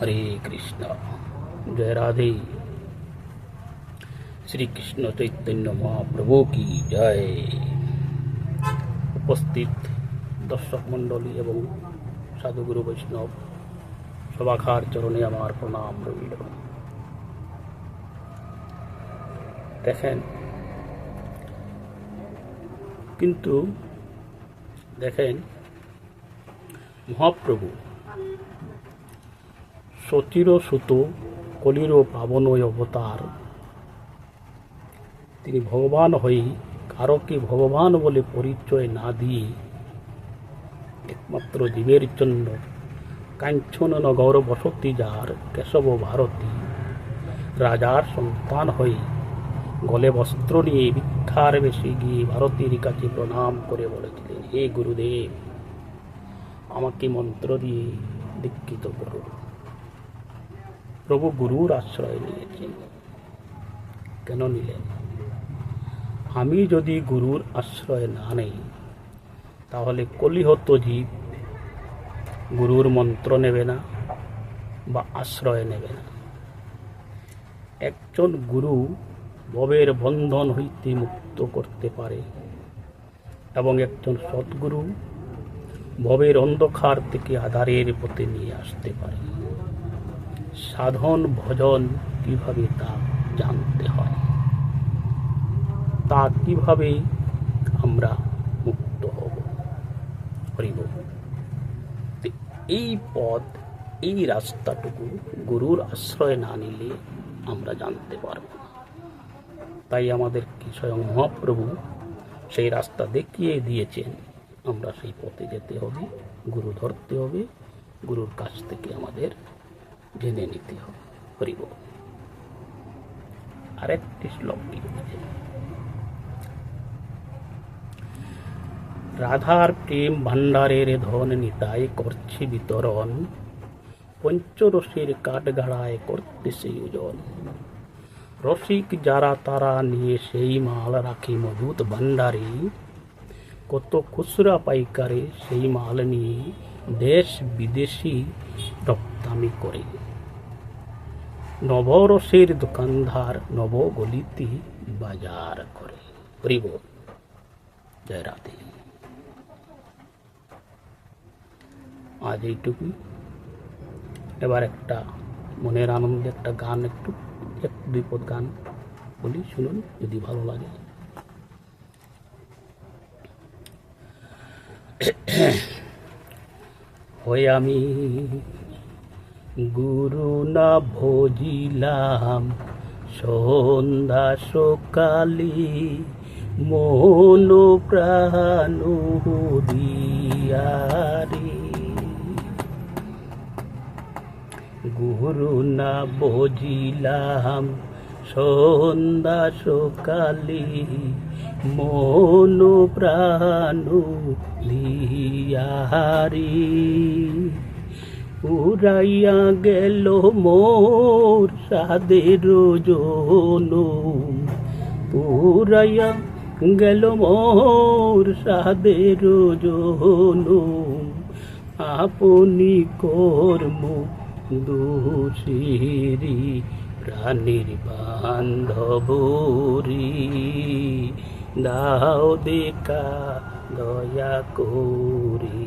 হরে কৃষ্ণ। জয় রাধে। শ্রীকৃষ্ণ চৈতন্য মহাপ্রভু কি জয়। উপস্থিত দর্শক মণ্ডলী এবং সাধুগুরু বৈষ্ণব সবাখার চরণে আমার প্রণাম রইল। দেখেন, কিন্তু দেখেন, মহাপ্রভু সতীর সুত কলির পাবন অবতার। তিনি ভগবান হয়ে কারোকে ভগবান বলে পরিচয় না দিয়ে একমাত্র জীবের জন্য কাঞ্চন নগর বসতি যার কেশব ভারতী। রাজার সন্তান হয়ে গলে বস্ত্র নিয়ে ভিক্ষার বেশি গিয়ে ভারতীর কাছে প্রণাম করে বলেছিলেন, হে গুরুদেব, আমাকে মন্ত্র দিয়ে দীক্ষিত করুন। প্রভু গুরুর আশ্রয় নিয়েছেন কেন নিলেন? আমি যদি গুরুর আশ্রয় না নেই, তাহলে কলিহত জীব গুরুর মন্ত্র নেবে না বা আশ্রয় নেবে না। একজন গুরু ভবের বন্ধন হইতে মুক্ত করতে পারে এবং একজন সদ্গুরু ভবের অন্ধকার থেকে আধারের পথে নিয়ে আসতে পারে। সাধন ভজন কীভাবে তা জানতে হয়? তা কীভাবে আমরা মুক্ত হব? হরিব এই পথ, এই রাস্তাটুকু গুরুর আশ্রয় না নিলে আমরা জানতে পারব তাই আমাদের স্বয়ং মহাপ্রভু সেই রাস্তা দেখিয়ে দিয়েছেন, আমরা সেই পথে যেতে হবে, গুরু ধরতে হবে, গুরুর কাছ থেকে আমাদের জেনে নিতে হরিব আরেকটি শ্লোক রাধার প্রেম ভাণ্ডারের ধন নিতাই করছে বিতরণ। পঞ্চরসের কাঠগাড়ায় করতেছে ওজন রসিক যারা তারা নিয়ে সেই মাল রাখে মজুত ভাণ্ডারে। কত খুচরা পাইকারে সেই মাল নিয়ে দেশ বিদেশি রপ্তানি করে। নবরসের দোকানদার নবগলিতে বাজার করে। হরিব জয় রাধে। আজ এইটুকুই। এবার একটা মনের আনন্দে একটা গান একটু, এক দুই পদ গান বলি, শুনুন, যদি ভালো লাগে। হয়ে আমি। গুরু না ভজিলাম, সন্ধ্যা সকালি মন প্রাণ দিয়ারে গুরু না বজিলাম সন্ধ্যা সকালে মন প্রাণ দিয়ারি উড়াইয়া গেল মোর সাদের জন। পুরাইয়া গেল মোর সাদের জন। আপনি কর্ম দোষেরি প্রাণীর বান্ধবরি দাও দেখা দয়া করি।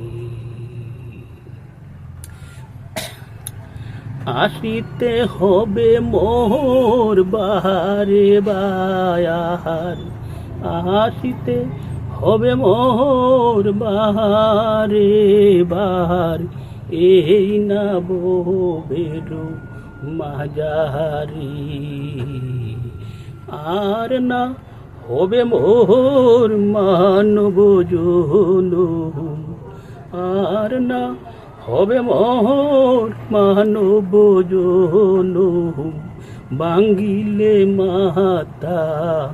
আসিতে হবে মোর বাহারে বায়ার আসিতে হবে মোর বাহারে বাহার। এই না বেরো মাজারি আর না হবে মোর মানব আর না হবে মোর মানব বাঙ্গিলে মাতা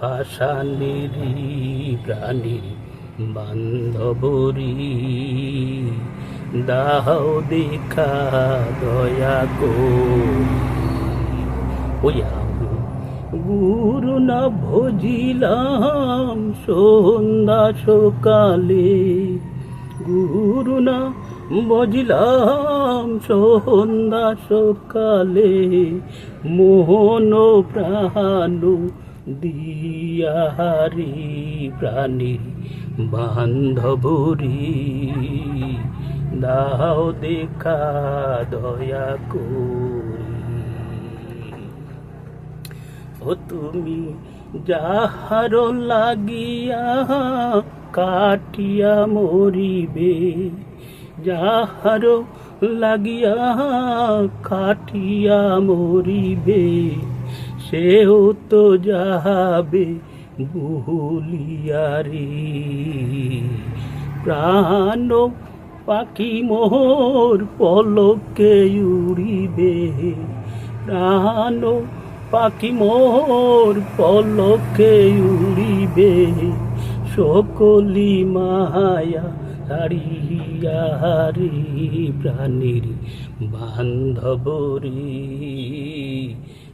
পাশানেরি প্রাণী বান্ধবরী। দাহ দেখা দয়া করি। গুরু না ভজিলাম সন্ধ্যা সকালে। গুরু না বজিলাম সন্ধ্যা সকালে। মোহন প্রাণ দিয়ারি প্রাণী বান্ধবরি। দাও দেখা দয়া করি ও তুমি যাহার লাগিয়া কাটিয়া মরিবে, যাহার লাগিয়া কাটিয়া মরিবে, সেও তো যাবে ভুলিয়ারি প্রাণ পাখি মোহর পলকে উড়িবে, প্রাণ পাখি মোর পলকে উড়িবে, সকলি মায়া হারিয়ারি প্রাণীর বান্ধবরি।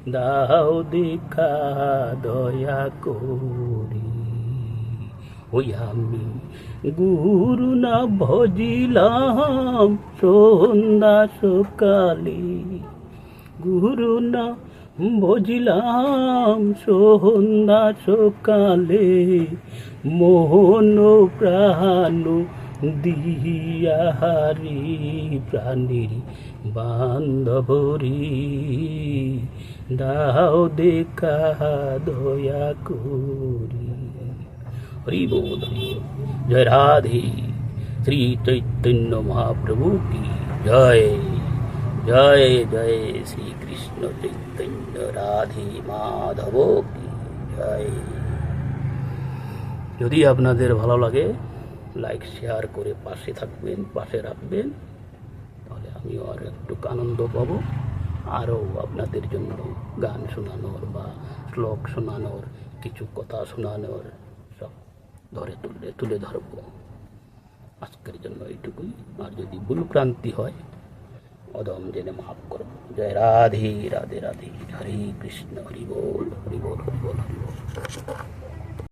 দাও দেখা দয়া করি। ওই আমি গুরু না ভজিলাম সন্ধ্যা সকালে গুরু না বুঝলাম সন্ধ্যা সকালে মোহন প্রাণ দিয়াহারি প্রাণীর বান্ধবরি। দাও দেখা দয়া করি। হরি বল। জয় রাধে। শ্রী চৈতন্য মহাপ্রভু কি জয়। জয় জয় শ্রী কৃষ্ণ চৈতন্য রাধে মাধব জয়। যদি আপনাদের ভালো লাগে লাইক শেয়ার করে পাশে থাকবেন, পাশে রাখবেন, তাহলে আমিও আর একটু আনন্দ পাবো। আরও আপনাদের জন্য গান শোনানোর বা শ্লোক শোনানোর, কিছু কথা শোনানোর সব ধরে তুলে তুলে ধরবো। আজকের জন্য এইটুকুই। আর যদি ভুল ক্রান্তি হয় অদম জেনে মাফ করব জয় রাধে রাধে রাধে। হরে কৃষ্ণ, হরি বল হরি বল হরি বল হরি বল।